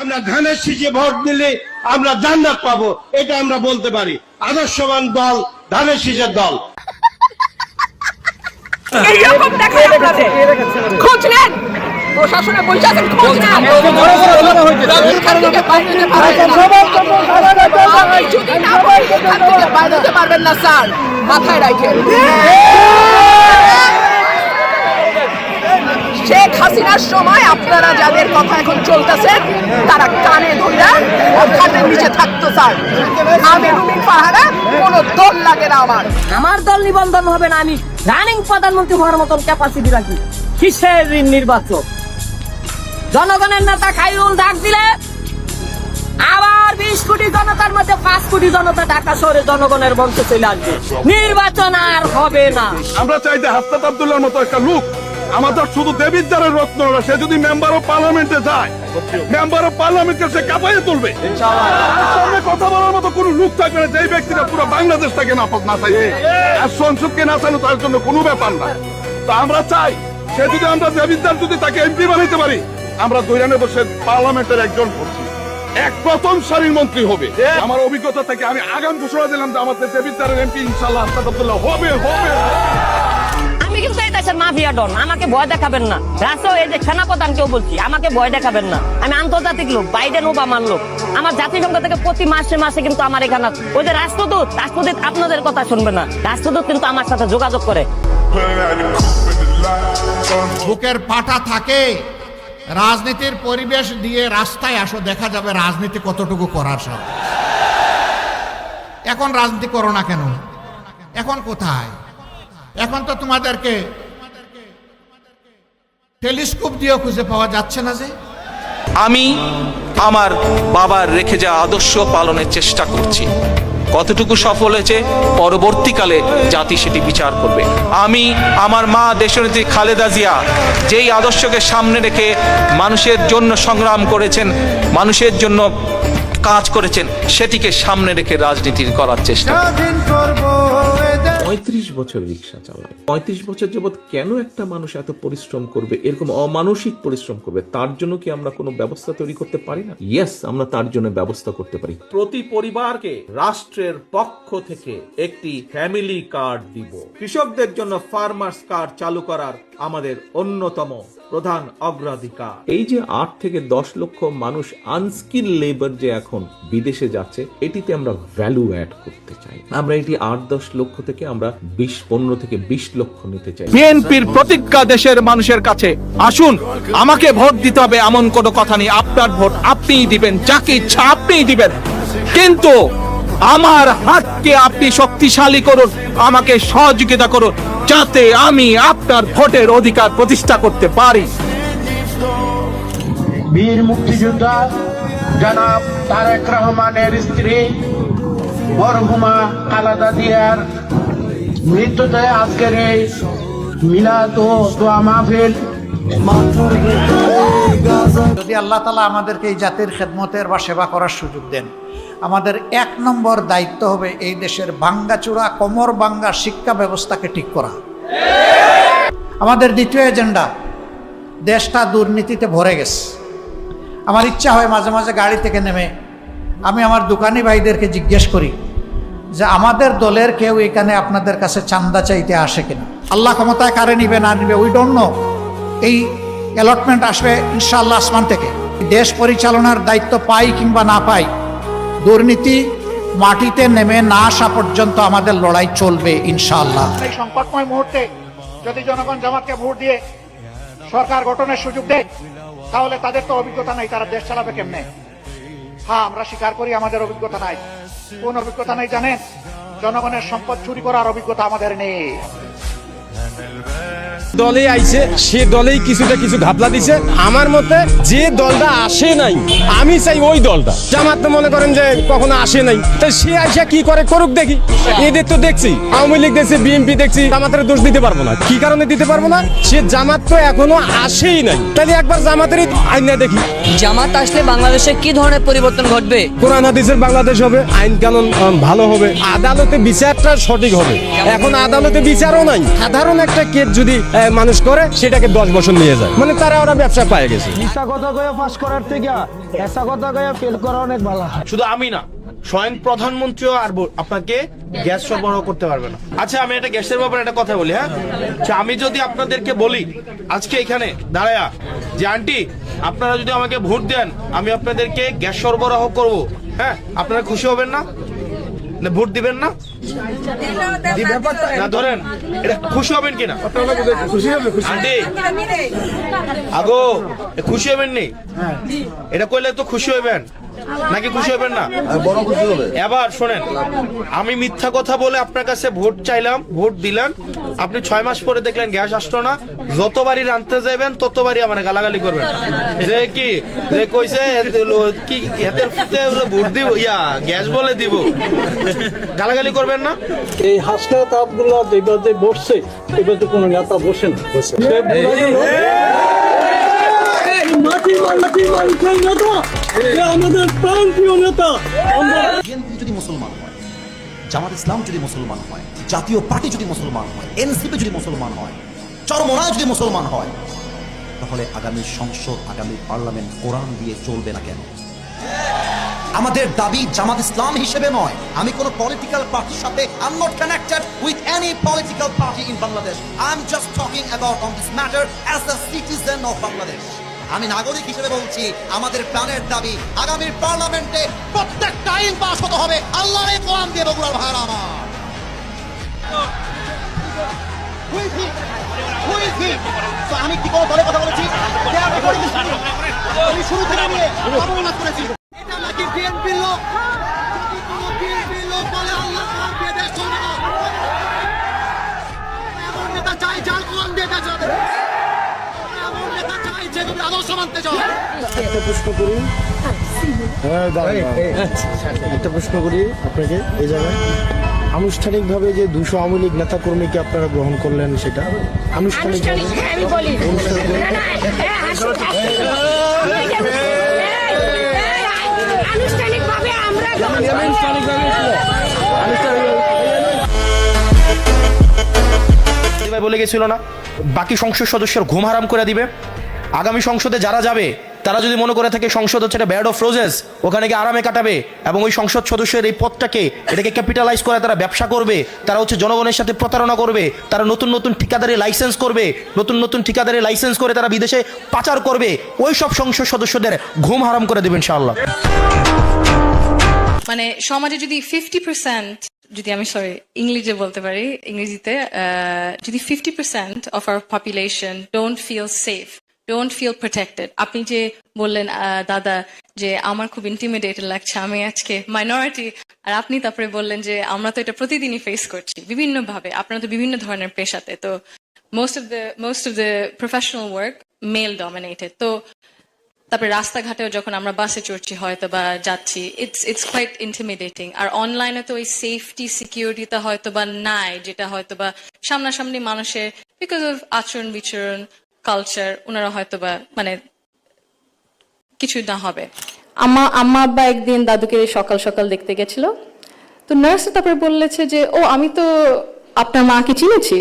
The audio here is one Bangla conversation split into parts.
আমরা ধানের শীষে ভোট দিলে আমরা জান্নাত পাবো এটা আমরা বলতে পারি। আদর্শবান দল ধানের শীষের দল। এইরকম দেখায় আপনাদের। খোঁজ নেন। প্রশাসনে বসে আছেন খোঁজ নেন। এখান থেকে বাইরে যেতে পারবেন না। আপনি যদি না বলেন, এখান থেকে বাইরে পারবেন না স্যার। মাথায় রাখেন। শেখ হাসিনার সময় আপনারা যাদের কথা এখন চলতেছে তারা কানে ধইরা খাটের নিচে থাকতো স্যার। আমি রুমিন পাহাড়া কোনো দল লাগে না আমার। আমার দল নিবন্ধন হবে না আমি রানিং প্রধানমন্ত্রী হওয়ার মতন ক্যাপাসিটি রাখি। কিসের ঋণ নির্বাচন জনগণের নেতা খাইরুল ডাক দিলে আবার বিশ কোটি জনতার মধ্যে পাঁচ কোটি জনতা ঢাকা শহরে জনগণের মঞ্চে চলে আসবে। নির্বাচন আর হবে না। আমরা চাই যে হাসনাত আব্দুল্লাহর মতো একটা লোক আমাদের শুধু দেবিদ্বারের রত্ন না, সে যদি মেম্বার অফ পার্লামেন্টে যায় মেম্বার অফ পার্লামেন্টকে সে কাঁপাইয়ে তুলবে। সামনে কথা বলার মতো কোনো লোক থাকবে না যেই ব্যক্তিরা পুরো বাংলাদেশটাকে না না চাইবে আর সংসদকে না চাইলে তার জন্য কোনো ব্যাপার না। তা আমরা চাই সে যদি আমরা দেবিদ্বার যদি তাকে এমপি বানাইতে পারি আমরা দৈরানে বসে পার্লামেন্টের একজন এক প্রথম সারির মন্ত্রী হবে। আমার অভিজ্ঞতা থেকে আমি আগাম ঘোষণা দিলাম যে আমাদের দেবিদ্বারের এমপি ইনশাল্লাহ হাসনাত হবে হবে। মাফিয়া ডন, আমাকে ভয় দেখাবেন না। রাষ্ট্র এই যে সেনাপ্রধানকেও বলছি, আমাকে ভয় দেখাবেন না। আমি আন্তর্জাতিক লোক, বাইডেন ওবামার লোক। আমার জাতিসংঘ থেকে প্রতি মাসে মাসে কিন্তু আমার এখানে ওই যে রাষ্ট্রদূত রাষ্ট্রদূত আপনাদের কথা শুনবে না। রাষ্ট্রদূত কিন্তু আমার সাথে যোগাযোগ করে। বুকের পাটা থাকে। রাজনীতির পরিবেশ দিয়ে রাস্তায় আসো, দেখা যাবে রাজনীতি কতটুকু করার সব। এখন রাজনীতি করো না কেন? এখন কোথায়? এখন তো তোমাদেরকে টেলিস্কোপ দিয়েও খুঁজে পাওয়া যাচ্ছে না যে। আমি আমার বাবার রেখে যাওয়া আদর্শ পালনের চেষ্টা করছি। কতটুকু সফল হয়েছে পরবর্তীকালে জাতি সেটি বিচার করবে। আমি আমার মা দেশনেত্রী খালেদা জিয়া যেই আদর্শকে সামনে রেখে মানুষের জন্য সংগ্রাম করেছেন মানুষের জন্য কাজ করেছেন সেটিকে সামনে রেখে রাজনীতির করার চেষ্টা পঁয়ত্রিশ বছর রিক্সা চালায়। পঁয়ত্রিশ বছর যাবৎ কেন একটা মানুষ এত পরিশ্রম করবে? এরকম অমানসিক পরিশ্রম করবে। তার জন্য কি আমরা কোনো ব্যবস্থা তৈরি করতে পারি না? ইয়েস আমরা তার জন্য ব্যবস্থা করতে পারি। প্রতি পরিবারকে রাষ্ট্রের পক্ষ থেকে একটি ফ্যামিলি কার্ড দিব। কৃষকদের জন্য ফার্মার্স কার্ড চালু করার আমাদের অন্যতম প্রধান অগ্রাধিকার। এই যে আট থেকে দশ লক্ষ মানুষ আনস্কিল লেবার যে এখন বিদেশে যাচ্ছে এটিতে আমরা ভ্যালু অ্যাড করতে চাই। আমরা এটি আট দশ লক্ষ থেকে আমরা বিশ পনেরো থেকে বিশ লক্ষ নিতে চাই। বিএনপির প্রতিজ্ঞা দেশের মানুষের কাছে। আসুন আমাকে ভোট দিতে হবে এমন কোনো কথা নেই। আপনার ভোট আপনিই দিবেন যাকে ইচ্ছা আপনিই দিবেন। কিন্তু আমার হাতকে আপনি শক্তিশালী করুন আমাকে সহযোগিতা করুন। যাতে আমি আপনার ভোটের অধিকার প্রতিষ্ঠা করতে পারি। বীর মুক্তিযোদ্ধা জনাব তারেক রহমানের স্ত্রী মরহুমা খালাদা দিয়ার মৃত্যুতে আজকের এই মিলাদ ও দোয়া মাহফিল যদি আল্লাহ তালা আমাদেরকে এই জাতির খেদমতের বা সেবা করার সুযোগ দেন আমাদের এক নম্বর দায়িত্ব হবে এই দেশের ভাঙ্গাচূড়া কোমর বাঙ্গা শিক্ষা ব্যবস্থাকে ঠিক করা। আমাদের দ্বিতীয় এজেন্ডা, দেশটা দুর্নীতিতে ভরে গেছে। আমার ইচ্ছা হয় মাঝে মাঝে গাড়ি থেকে নেমে আমি আমার দোকানি ভাইদেরকে জিজ্ঞেস করি যে আমাদের দলের কেউ এখানে আপনাদের কাছে চান্দা চাইতে আসে কিনা? আল্লাহ ক্ষমতায় কারে নিবে না নিবে উই ডোন্ট নো এই অ্যালটমেন্ট আসবে ইনশাআল্লাহ আসমান থেকে। দেশ পরিচালনার দায়িত্ব পাই কিংবা না পাই, দুর্নীতি মাটিতে নেমে না আসা পর্যন্ত আমাদের লড়াই চলবে, ইনশাআল্লাহ। এই সংকটময় মুহূর্তে যদি জনগণ জামাতকে ভোট দিয়ে সরকার গঠনের সুযোগ দেয়, তাহলে তাদের তো অভিজ্ঞতা নাই, তারা দেশ চালাবে কেমনে? হ্যাঁ আমরা স্বীকার করি আমাদের অভিজ্ঞতা নাই। কোন অভিজ্ঞতা নাই জানেন? জনগণের সম্পদ চুরি করার অভিজ্ঞতা আমাদের নেই। দলে আইছে সে দলেই কিছুটা কিছু ঘাপলা দিছে। আমার মতে যে দলটা আসে নাই আমি চাই ওই দলটা। জামাত তো মনে করেন যে কখনো আসে নাই। তাই সে আইসা কি করে করুক দেখি। এদের তো দেখছি আওয়ামী লীগ দেখছি বিএনপি দেখছি জামাতের দোষ দিতে পারব না। কি কারণে দিতে পারব না? সে জামাত তো এখনও আসেই নাই। তাহলে একবার জামাতেরই আইনা দেখি। জামাত আসলে বাংলাদেশে কি ধরনের পরিবর্তন ঘটবে? কোরআন হাদিসের বাংলাদেশ হবে আইন কানুন ভালো হবে। আদালতে বিচারটা সঠিক হবে। এখন আদালতে বিচারও নাই। সাধারণ একটা কেস যদি মানুষ করে সেটাকে দশ বছর নিয়ে যায়। মানে তারা ওরা ব্যবসা পায় গেছে। কথা কয়ে পাস করার থেকে এসা কথা কয়ে ফেল করা অনেক ভালো। শুধু আমি না স্বয়ং প্রধানমন্ত্রীও আর আপনাকে গ্যাস সরবরাহ করতে পারবে না। আচ্ছা আমি একটা গ্যাসের ব্যাপারে একটা কথা বলি হ্যাঁ? আচ্ছা, আমি যদি আপনাদেরকে বলি আজকে এখানে দাঁড়ায়া যে আন্টি আপনারা যদি আমাকে ভোট দেন আমি আপনাদেরকে গ্যাস সরবরাহ করব। হ্যাঁ আপনারা খুশি হবেন না? না ভোট দিবেন না? না ধরেন এটা খুশি হবেন কিনা? খুশি হবে খুশি আন্টি আগো খুশি হবেন নি এটা করলে তো খুশি হইবেন। নাকি খুশি হবেন না? বড় খুশি হবে। এবার শোনেন আমি মিথ্যা কথা বলে আপনার কাছে ভোট চাইলাম ভোট দিলেন। আপনি ছয় মাস পরে দেখলেন গ্যাস আসতো না। যতবারই রানতে যাবেন ততবারই আমার গালাগালি করবেন। যে কি? যে কইছে কি ভোট দিব? ইয়া গ্যাস বলে দিব। গালাগালি করবেন না? এই হাসনাত আবদুল্লাহ যেভাবে বসছে এবার তো কোনো নেতা বসে না। আমাদের যদি মুসলমান হয়, জামাত ইসলাম যদি মুসলমান হয়, জাতীয় পার্টি যদি মুসলমান হয়, এনসিপি যদি মুসলমান হয় চরমোনা যদি মুসলমান হয়, তাহলে আগামী সংসদ, আগামী পার্লামেন্ট কোরআন দিয়ে চলবে না কেন? আমাদের দাবি জামাত ইসলাম হিসেবে নয়। আমি কোন পলিটিক্যাল পার্টির সাথে I am not connected with any political party in Bangladesh I am just talking about on this matter as the citizen of Bangladesh আমি নাগরিক হিসেবে বলছি, আমাদের প্রাণের দাবি আগামীর পার্লামেন্টে প্রত্যেকটা আইন পাস হতে হবে। আল্লাহ কোরআন দিয়ে বগুড়ার ভাইয়ের আমার। আমি কি কোনো দলে কথা বলেছি? আমি শুরু। থেকে অবমাননা করেছি। আদর্শ মানতে চাও একটা প্রশ্ন করি। হ্যাঁ দাঁড়ান, দাঁড়ান। একটা প্রশ্ন করি আপনাকে এই জায়গায়। আনুষ্ঠানিকভাবে যে দুশো আওয়ামী লীগ নেতা কর্মীকে আপনারা গ্রহণ করলেন সেটা? আনুষ্ঠানিকভাবে আমি বলি। আনুষ্ঠানিক আমরা বলে গেছিল না? বাকি সংসদ সদস্যের ঘুম হারাম করে দিবে। আগামী সংসদে যারা যাবে, তারা যদি মনে করে থাকে সংসদ হচ্ছে একটা ব্যাড অফ রোজেস ওখানে গিয়ে আরামে কাটাবে, এবং ওই সংসদ সদস্যের এই পদটাকে, এটাকে ক্যাপিটালাইজ করে তারা ব্যবসা করবে, তারা হচ্ছে জনগণের সাথে প্রতারণা করবে, তারা নতুন নতুন ঠিকাদারি লাইসেন্স করবে, নতুন নতুন ঠিকাদারি লাইসেন্স করে তারা বিদেশে পাচার করবে, ওই সব সংসদ সদস্যদের ঘুম হারাম করে দেবেন ইনশাআল্লাহ। মানে সমাজে যদি ফিফটি পার্সেন্ট যদি আমি সরি ইংলিশে বলতে পারি, ইংরেজিতে যদি fifty percent of our population don't feel safe don't feel protected আপনি যে বললেন দাদা, যে আমার খুব ইন্টিমিডেটেড লাগছে, আমি আজকে মাইনরিটি আর আপনি তারপরে বললেন যে আমরা তো এটা প্রতিদিনই ফেস করছি বিভিন্ন ভাবে আপনারা তো বিভিন্ন ধরনের পেশাতে। তো most of the most of the professional work male dominated তো তারপরে রাস্তাঘাটেও যখন আমরা বাসে চড়ছি, হয়তো বা যাচ্ছি ইটস ইটস কোয়াইট ইন্টিমিডেটিং আর অনলাইনে তো ওই সেফটি সিকিউরিটিটা হয়তো বা নাই, যেটা হয়তো বা সামনাসামনি মানুষের বিকজ অফ আচরণ বিচরণ কালচার ওনারা হয়তো বা মানে কিছু না হবে। আম্মা আম্মা আব্বা একদিন দাদুকে সকাল সকাল দেখতে গেছিল। তো নার্স তারপরে বললেছে যে, ও, আমি তো আপনার মাকে চিনেছি।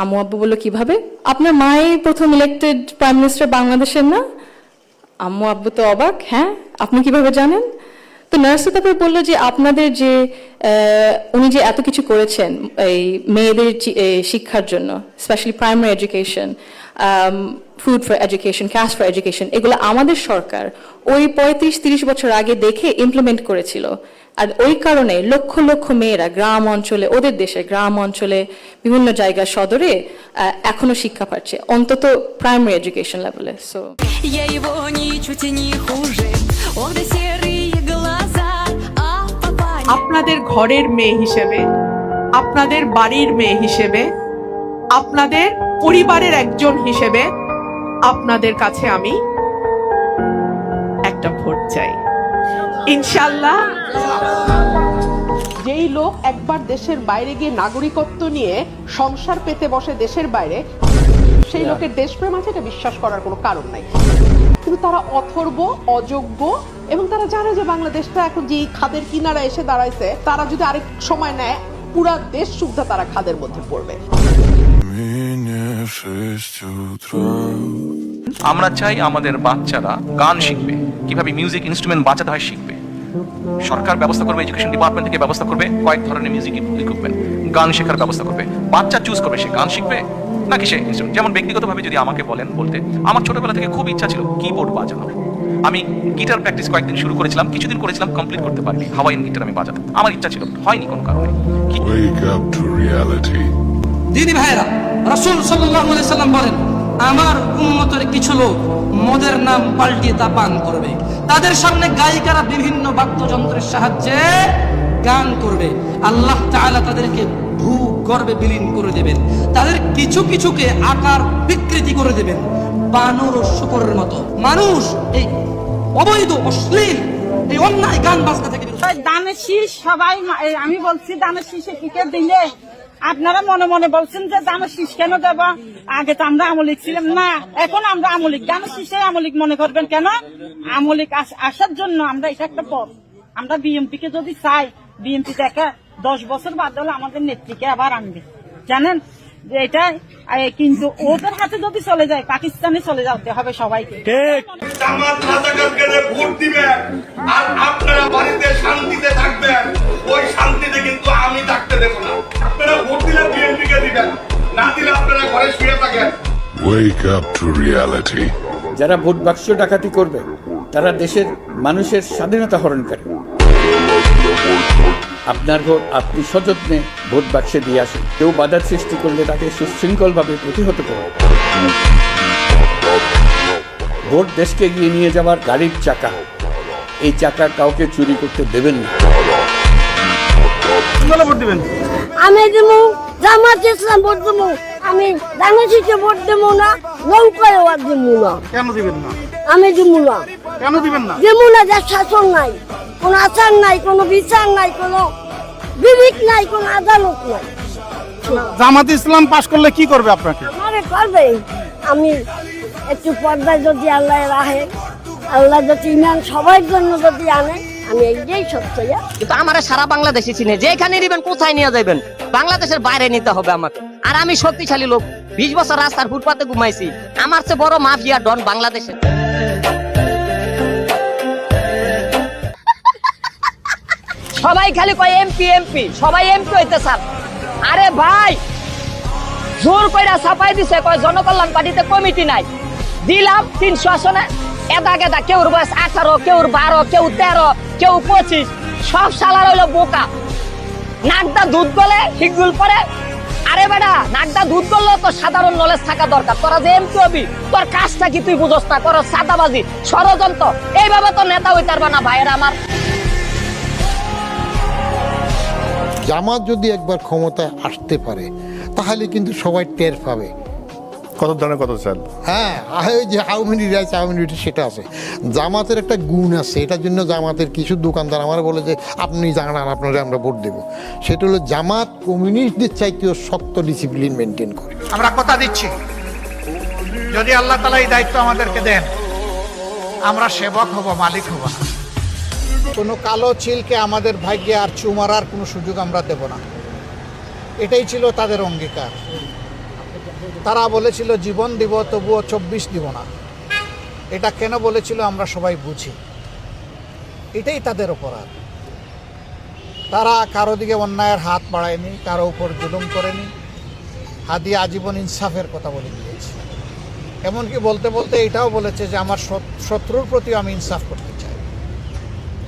আম্মু আব্বু বলল, কীভাবে? আপনার মাই প্রথম ইলেক্টেড প্রাইম মিনিস্টার বাংলাদেশের না? আম্মু আব্বু তো অবাক হ্যাঁ আপনি কীভাবে জানেন? তো নার্স তারপরে বলল যে, আপনাদের যে উনি যে এত কিছু করেছেন, এই মেয়েদের শিক্ষার জন্য specially primary education food for education cash for education এগুলো আমাদের সরকার ওই পঁয়ত্রিশ তিরিশ বছর আগে দেখে ইমপ্লিমেন্ট করেছিল। আর ওই কারণে লক্ষ লক্ষ মেয়েরা গ্রাম অঞ্চলে ওদের দেশে গ্রাম অঞ্চলে বিভিন্ন জায়গা সদরে এখনও শিক্ষা পাচ্ছে অন্তত প্রাইমারি এডুকেশন লেভেলে সো আপনাদের ঘরের মেয়ে হিসেবে আপনাদের বাড়ির মেয়ে হিসেবে আপনাদের পরিবারের একজন হিসেবে আপনাদের কাছে আমি একটা ভোট চাই। ইনশাল্লাহ যেই লোক একবার দেশের বাইরে গিয়ে নাগরিকত্ব নিয়ে সংসার পেতে বসে দেশের বাইরে সেই লোকের দেশপ্রেম আছে এটা বিশ্বাস করার কোনো কারণ নাই। কিন্তু তারা অথর্ব অযোগ্য এবং তারা জানে যে বাংলাদেশটা এখন যে খাদের কিনারা এসে দাঁড়াইছে তারা যদি আরেক সময় নেয় পুরা দেশ সুদ্ধা তারা খাদের মধ্যে পড়বে। আমরা চাই আমাদের বাচ্চারা গান শিখবে। কীভাবে মিউজিক ইনস্ট্রুমেন্ট বাঁচাতে হয় শিখবে। সরকার ব্যবস্থা করবে এডুকেশন ডিপার্টমেন্ট থেকে ব্যবস্থা করবে, কয়েক ধরনের মিউজিক ইকুইপমেন্ট গান শেখার ব্যবস্থা করবে। বাচ্চা চুজ করবে, সে গান শিখবে নাকি সে? যেমন ব্যক্তিগতভাবে যদি আমাকে বলেন বলতে, আমার ছোটবেলা থেকে খুব ইচ্ছা ছিল কিবোর্ড বাজানোর আমি গিটার প্র্যাকটিস কয়েকদিন শুরু করেছিলাম, কিছুদিন করেছিলাম কমপ্লিট করতে পারিনি। হাওয়াইন গিটার আমি বাজাতাম। আমার ইচ্ছা ছিল, হয়নি কোনো কারণে। দিদি ভাইরা রাসূল সাল্লাম বলেন, আমার উম্মতের কিছু লোক মদের নাম পাল্টিয়ে তা পান করবে। তাদের সামনে গায়িকারা বিভিন্ন বাদ্যযন্ত্রের সাহায্যে গান করবে। আল্লাহ তাআলা তাদেরকে ভূ গর্বে বিলীন করে দেবেন। তাদের কিছু কিছুকে আকার বিকৃতি করে দেবেন। বানর ও শুকরের মতো। মানুষ এই অবৈধ, অশ্লীল এই অন্যায় গান বাজনা থেকে দানের শীষ সবাই আমি বলছি দানের শীষে টিকে দিলে আপনারা মনে মনে বলছেন যে দানের শীষ কেন দেব? আগে তো আমরা আমলিক ছিলাম। না এখন আমরা আমলিক। দানের শীষে আমলিক মনে করবেন কেন? আমলিক আস- আসার জন্য আমরা এটা একটা পথ। আমরা বিএমপি কে যদি চাই বিএমপি দেখে দশ বছর বাদ হলে আমাদের নেত্রীকে আবার আনবে। জানেন? যে এটা কিন্তু ওদের হাতে যদি চলে যায় পাকিস্তানে চলে যেতে হবে সবাইকে। ভোট দিবেন আর আপনারা বাড়িতে শান্তিতে থাকবেন ওই শান্তিতে কিন্তু আমি থাকতে দেব না। আপনারা ভোট দিলে বিএনপি কে দিবেন না দিলে আপনারা ঘরে শুয়ে থাকেন। যারা ভোট বাক্স ডাকাতি করবে তারা দেশের মানুষের স্বাধীনতা হরণকারী আপনার ভোট আপনি সযত্নে ভোট বাক্সে দিয়ে আসেন। কেউ বাধার সৃষ্টি করলে তাকে সুশৃঙ্খলভাবে প্রতিহত করুন। ভোট দেশকে এগিয়ে নিয়ে যাওয়ার গাড়ির চাকা। এই চাকা কাউকে চুরি করতে দেবেন না। আমি দেবো জামাত ইসলাম ভোট দেবো আমি দানাশিকে ভোট দেবো না নৌকায় আর দেবো না। কেন দিবেন না? আমি দেবো না। কেন দিবেন না? দেবো না যার শাসন নাই কোনো আচার নাই কোনো বিচার নাই কোনো বিবেক নাই কোনো আদালত নাই। জামাত ইসলাম পাশ করলে কি করবে আপনাকে? আমারে করবে। আমি একটু পর্দায় যদি আল্লাহ রাহে আল্লাহ যদি ইমান সবার জন্য যদি আনে আমি এইটাই সত্য কিন্তু আমার সারা বাংলাদেশে চিনে, যেখানে নিবেন কোথায় নিয়ে যাবেন বাংলাদেশের বাইরে নিতে হবে আমাকে। আর আমি শক্তিশালী লোক, বিশ বছর রাস্তার ফুটপাতে ঘুমাইছি। আমার চেয়ে বড় মাফিয়া ডন সবাই খালি কয় এমপি এমপি, সবাই এমপি হইতে চান আরে ভাই, জোর কইরা ছাপাই দিছে, কয় জনকল্যাণ পার্টিতে কমিটি নাই। দিলাম তিনশো আসনে। এদা গেদা, কেউর বয়স আঠারো, কেউর বারো, কেউ তেরো, কেউ পঁচিশ, সব সালার হইল বোকা। নাকদা দুধ গলে হিগুল পরে। আরে বেটা, নাকদা দুধ গললেও তো সাধারণ নলেজ থাকা দরকার। তোরা যে এমপি হবি, তোর কাজটা কি তুই বুঝস না? করো সাদাবাজি, ষড়যন্ত্র, এইভাবে তো নেতা হইতে পারবা না ভাইয়েরা আমার। জামাত যদি একবার ক্ষমতায় আসতে পারে, তাহলে কিন্তু সবাই টের পাবে। কত ধরনের কত চান? হ্যাঁ ওই যে how many rice how many সেটা আছে। জামাতের একটা গুণ আছে এটার জন্য জামাতের কিছু দোকানদার আমার বলে যে আপনি জানান আপনারা আমরা ভোট দেবো। সেটা হলো জামাত কমিউনিস্টদের চাইতেও শক্ত ডিসিপ্লিন মেনটেন করে। আমরা কথা দিচ্ছি। যদি আল্লাহ তালা এই দায়িত্ব আমাদেরকে দেন আমরা সেবক হব মালিক হব না। কোনো কালো চিলকে আমাদের ভাগ্যে আর চুমারার কোনো সুযোগ আমরা দেব না। এটাই ছিল তাদের অঙ্গীকার। তারা বলেছিল, জীবন দিব, তবুও চব্বিশ দিব না। এটা কেন বলেছিল আমরা সবাই বুঝি। এটাই তাদের অপরাধ। তারা কারও দিকে অন্যায়ের হাত বাড়ায়নি, কারও উপর জুলুম করেনি। হাদিয়া আজীবন ইনসাফের কথা বলে দিয়েছে। এমনকি বলতে বলতে এটাও বলেছে যে, আমার শত্রুর প্রতিও আমি ইনসাফ করতে চাই।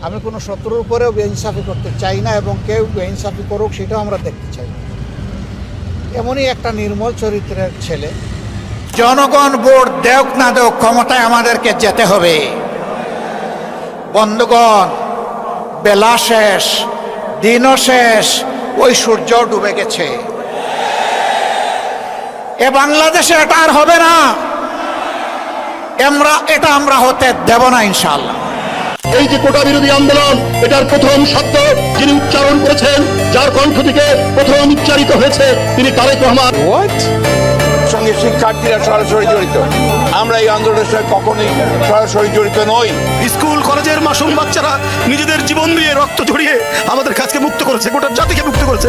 আমি কোনো শত্রুর উপরেও বেইনসাফি করতে চাই না এবং কেউ বেইনসাফি করুক, সেটাও আমরা দেখতে চাই না। এমনই একটা নির্মল চরিত্রের ছেলে। জনগণ ভোট দেওক না দেওক ক্ষমতায় আমাদেরকে যেতে হবে। বন্ধুগণ, বেলা শেষ, দিনও শেষ, ওই সূর্য ডুবে গেছে। এ বাংলাদেশে এটা আর হবে না। আমরা, এটা আমরা হতে দেব না ইনশাল্লাহ এই যে কোটা বিরোধী আন্দোলন এটার প্রথম শব্দ যিনি উচ্চারণ করেছেন যার কণ্ঠ থেকে প্রথম উচ্চারিত হয়েছে তিনি তারেক রহমান। সঙ্গে শিক্ষার্থীরা সরাসরি জড়িত। আমরা এই আন্দোলনের সঙ্গে কখনোই সরাসরি জড়িত নই। স্কুল কলেজের মাসুম বাচ্চারা নিজেদের জীবন দিয়ে রক্ত ঝরিয়ে আমাদের কাজকে মুক্ত করেছে গোটা জাতিকে মুক্ত করেছে।